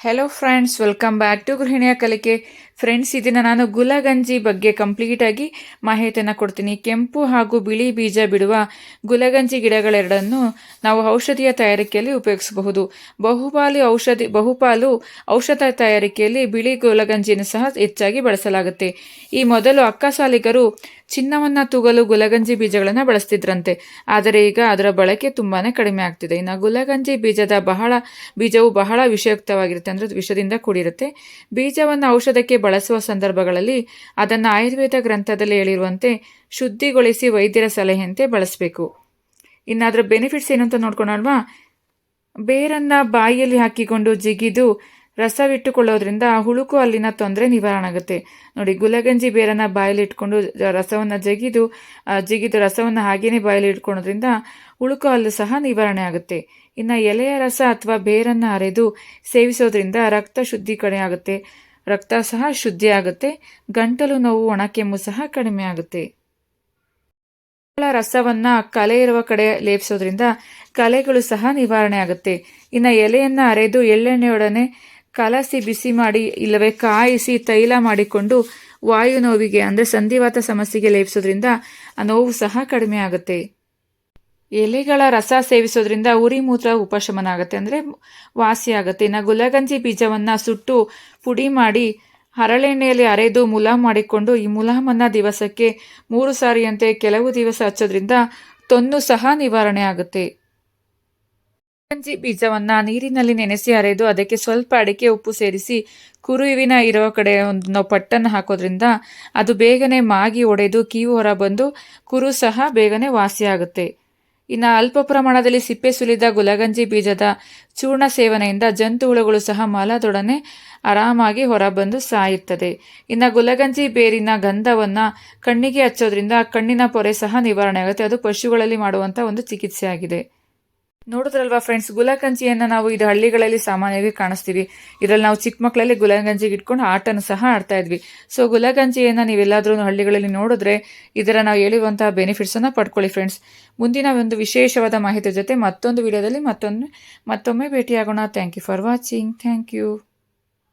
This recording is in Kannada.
Hello friends welcome back to ഗൃഹിണിയ കലയ്ക്ക് ಫ್ರೆಂಡ್ಸ್ ಇದನ್ನ ನಾನು ಗುಲಗಂಜಿ ಬಗ್ಗೆ ಕಂಪ್ಲೀಟ್ ಆಗಿ ಮಾಹಿತಿಯನ್ನು ಕೊಡ್ತೀನಿ. ಕೆಂಪು ಹಾಗೂ ಬಿಳಿ ಬೀಜ ಬಿಡುವ ಗುಲಗಂಜಿ ಗಿಡಗಳೆರಡನ್ನು ನಾವು ಔಷಧಿಯ ತಯಾರಿಕೆಯಲ್ಲಿ ಉಪಯೋಗಿಸಬಹುದು. ಬಹುಪಾಲು ಔಷಧಿ, ಬಹುಪಾಲು ಔಷಧ ತಯಾರಿಕೆಯಲ್ಲಿ ಬಿಳಿ ಗುಲಗಂಜಿಯನ್ನು ಸಹ ಹೆಚ್ಚಾಗಿ ಬಳಸಲಾಗುತ್ತೆ. ಈ ಮೊದಲು ಅಕ್ಕಸಾಲಿಗರು ಚಿನ್ನವನ್ನು ತೂಗಲು ಗುಲಗಂಜಿ ಬೀಜಗಳನ್ನು ಬಳಸ್ತಿದ್ರಂತೆ. ಆದರೆ ಈಗ ಅದರ ಬಳಕೆ ತುಂಬಾನೇ ಕಡಿಮೆ ಆಗ್ತಿದೆ. ಇನ್ನು ಗುಲಗಂಜಿ ಬೀಜದ ಬಹಳ, ಬೀಜವು ಬಹಳ ವಿಷಯುಕ್ತವಾಗಿರುತ್ತೆ. ಅಂದರೆ ವಿಷದಿಂದ ಕೂಡಿರುತ್ತೆ. ಬೀಜವನ್ನು ಔಷಧಕ್ಕೆ ಬಳಸುವ ಸಂದರ್ಭಗಳಲ್ಲಿ ಅದನ್ನು ಆಯುರ್ವೇದ ಗ್ರಂಥದಲ್ಲಿ ಹೇಳಿರುವಂತೆ ಶುದ್ಧಿಗೊಳಿಸಿ ವೈದ್ಯರ ಸಲಹೆಯಂತೆ ಬಳಸಬೇಕು. ಇನ್ನು ಅದರ ಬೆನಿಫಿಟ್ಸ್ ಏನು ಅಂತ ನೋಡ್ಕೊಳಲ್ವಾ ಬೇರನ್ನು ಬಾಯಿಯಲ್ಲಿ ಹಾಕಿಕೊಂಡು ಜಿಗಿದು ರಸವಿಟ್ಟುಕೊಳ್ಳೋದ್ರಿಂದ ಹುಳುಕು ಅಲ್ಲಿನ ತೊಂದರೆ ನಿವಾರಣೆ ಆಗುತ್ತೆ. ನೋಡಿ, ಗುಲಗಂಜಿ ಬೇರನ್ನು ಬಾಯಲ್ಲಿ ಇಟ್ಕೊಂಡು ರಸವನ್ನು ಜಗಿದು ಜಿಗಿದು ರಸವನ್ನು ಹಾಗೇನೆ ಬಾಯಲ್ಲಿ ಇಟ್ಕೊಳ್ಳೋದ್ರಿಂದ ಹುಳುಕು ಹಲ್ಲು ಸಹ ನಿವಾರಣೆ ಆಗುತ್ತೆ. ಇನ್ನು ಎಲೆಯ ರಸ ಅಥವಾ ಬೇರನ್ನು ಅರೆದು ಸೇವಿಸೋದ್ರಿಂದ ರಕ್ತ ಶುದ್ಧಿ ಕಡಿಮೆ ಆಗುತ್ತೆ. ರಕ್ತ ಸಹ ಶುದ್ಧಿಯಾಗುತ್ತೆ, ಗಂಟಲು ನೋವು ಒಣಕೆಮ್ಮು ಸಹ ಕಡಿಮೆ ಆಗುತ್ತೆ. ರಸವನ್ನು ಕಲೆ ಇರುವ ಕಡೆ ಲೇಪಿಸೋದ್ರಿಂದ ಕಲೆಗಳು ಸಹ ನಿವಾರಣೆ ಆಗುತ್ತೆ. ಇನ್ನು ಎಲೆಯನ್ನ ಅರೆದು ಎಳ್ಳೆಣ್ಣೆಯೊಡನೆ ಕಲಸಿ ಬಿಸಿ ಮಾಡಿ, ಇಲ್ಲವೇ ಕಾಯಿಸಿ ತೈಲ ಮಾಡಿಕೊಂಡು ವಾಯು ನೋವಿಗೆ, ಅಂದರೆ ಸಂಧಿವಾತ ಸಮಸ್ಯೆಗೆ ಲೇಪಿಸೋದ್ರಿಂದ ನೋವು ಸಹ ಕಡಿಮೆ ಆಗುತ್ತೆ. ಎಲೆಗಳ ರಸ ಸೇವಿಸೋದ್ರಿಂದ ಉರಿ ಮೂತ್ರ ಉಪಶಮನ ಆಗುತ್ತೆ. ಅಂದರೆ ವಾಸಿ ಆಗುತ್ತೆ. ಇನ್ನು ಗುಲಗಂಜಿ ಬೀಜವನ್ನು ಸುಟ್ಟು ಪುಡಿ ಮಾಡಿ ಹರಳೆಣ್ಣೆಯಲ್ಲಿ ಅರೆದು ಮುಲಾಮ್ ಮಾಡಿಕೊಂಡು ಈ ಮುಲಾಮನ್ನು ದಿವಸಕ್ಕೆ ಮೂರು ಸಾರಿಯಂತೆ ಕೆಲವು ದಿವಸ ಹಚ್ಚೋದ್ರಿಂದ ತೊನ್ನು ಸಹ ನಿವಾರಣೆ ಆಗುತ್ತೆ. ಗುಲಗಂಜಿ ಬೀಜವನ್ನು ನೀರಿನಲ್ಲಿ ನೆನೆಸಿ ಅರೆದು ಅದಕ್ಕೆ ಸ್ವಲ್ಪ ಅಡಿಕೆ ಉಪ್ಪು ಸೇರಿಸಿ ಕುರುವಿನ ಇರೋ ಕಡೆ ಒಂದು ಪಟ್ಟನ್ನು ಹಾಕೋದ್ರಿಂದ ಅದು ಬೇಗನೆ ಮಾಗಿ ಒಡೆದು ಕೀವು ಹೊರ ಬಂದು ಕುರು ಸಹ ಬೇಗನೆ ವಾಸಿಯಾಗುತ್ತೆ. ಇನ್ನು ಅಲ್ಪ ಪ್ರಮಾಣದಲ್ಲಿ ಸಿಪ್ಪೆ ಸುಲಿದ ಗುಲಗಂಜಿ ಬೀಜದ ಚೂರ್ಣ ಸೇವನೆಯಿಂದ ಜಂತು ಹುಳುಗಳು ಸಹ ಮಲದೊಡನೆ ಆರಾಮಾಗಿ ಹೊರಬಂದು ಸಾಯುತ್ತದೆ. ಇನ್ನು ಗುಲಗಂಜಿ ಬೇರಿನ ಗಂಧವನ್ನು ಕಣ್ಣಿಗೆ ಹಚ್ಚೋದ್ರಿಂದ ಕಣ್ಣಿನ ಪೊರೆ ಸಹ ನಿವಾರಣೆ ಆಗುತ್ತೆ. ಅದು ಪಶುಗಳಲ್ಲಿ ಮಾಡುವಂಥ ಒಂದು ಚಿಕಿತ್ಸೆ ಆಗಿದೆ ನೋಡಿದ್ರಲ್ವಾ ಫ್ರೆಂಡ್ಸ್ ಗುಲಾಕಂಜಿಯನ್ನ ನಾವು ಇದು ಹಳ್ಳಿಗಳಲ್ಲಿ ಸಾಮಾನ್ಯವಾಗಿ ಕಾಣಿಸ್ತೀವಿ. ಇದರಲ್ಲಿ ನಾವು ಚಿಕ್ಕ ಮಕ್ಕಳಲ್ಲಿ ಗುಲಾಗಂಜಿಗೆ ಇಟ್ಕೊಂಡು ಆಟನ ಸಹ ಆಡ್ತಾ ಇದ್ವಿ. ಸೊ ಗುಲಾಗಂಜಿಯನ್ನು ನೀವೆಲ್ಲಾದ್ರೂ ಹಳ್ಳಿಗಳಲ್ಲಿ ನೋಡಿದ್ರೆ ಇದರ ನಾವು ಹೇಳಿರುವಂತಹ ಬೆನಿಫಿಟ್ಸನ್ನು ಪಡ್ಕೊಳ್ಳಿ ಫ್ರೆಂಡ್ಸ್ ಮುಂದಿನ ಒಂದು ವಿಶೇಷವಾದ ಮಾಹಿತಿ ಜೊತೆ ಮತ್ತೊಂದು ವಿಡಿಯೋದಲ್ಲಿ ಮತ್ತೊಂದು ಮತ್ತೊಮ್ಮೆ ಭೇಟಿಯಾಗೋಣ. Thank you for watching thank you